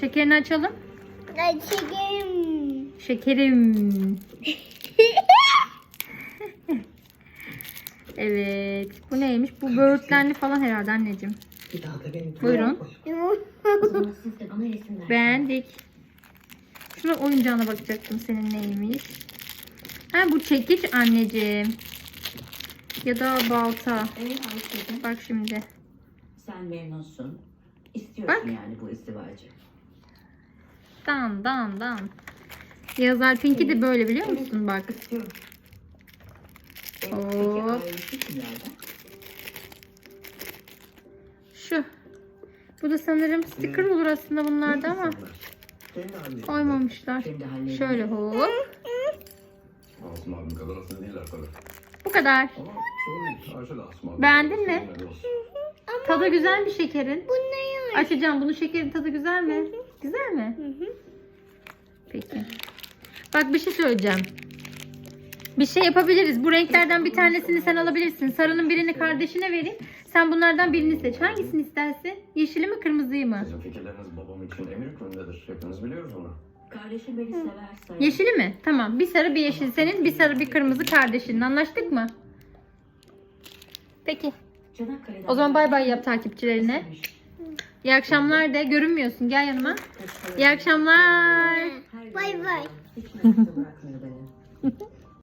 Şekerini açalım. Açayım. Şekerim. evet. Bu neymiş? Bu böğürtlenli falan herhalde anneciğim. Bir daha da benim Buyurun. Beğendik. Şuna oyuncağına bakacaktım senin neymiş. Ha bu çekiç anneciğim. Ya da balta. Evet Bak şimdi. sen memnunsun. İstiyorsun Bak. yani bu izdivacı. Dan dan dan. Yazar Pinky de böyle biliyor musun bak. Hop. Şu. Bu da sanırım sticker olur aslında bunlarda ama koymamışlar. Şöyle hop. Bu kadar. Beğendin mi? Tadı güzel bir şekerin. Bu ne? Açacağım. Bunun şekerin tadı güzel mi? Güzel mi? Peki. Bak bir şey söyleyeceğim. Bir şey yapabiliriz. Bu renklerden bir tanesini sen alabilirsin. Sarının birini kardeşine vereyim. Sen bunlardan birini seç. Hangisini istersin? Yeşili mi kırmızıyı mı? Sizin fikirleriniz babam için emir hükmündedir. Hepimiz biliyoruz onu. Kardeşim beni severse. Yeşili mi? Tamam. Bir sarı bir yeşil senin. Bir sarı bir kırmızı kardeşinin. Anlaştık mı? Peki. Çanakkale'den O zaman bay bay yap takipçilerine. İyi akşamlar de. Görünmüyorsun. Gel yanıma. İyi akşamlar. Bay bay.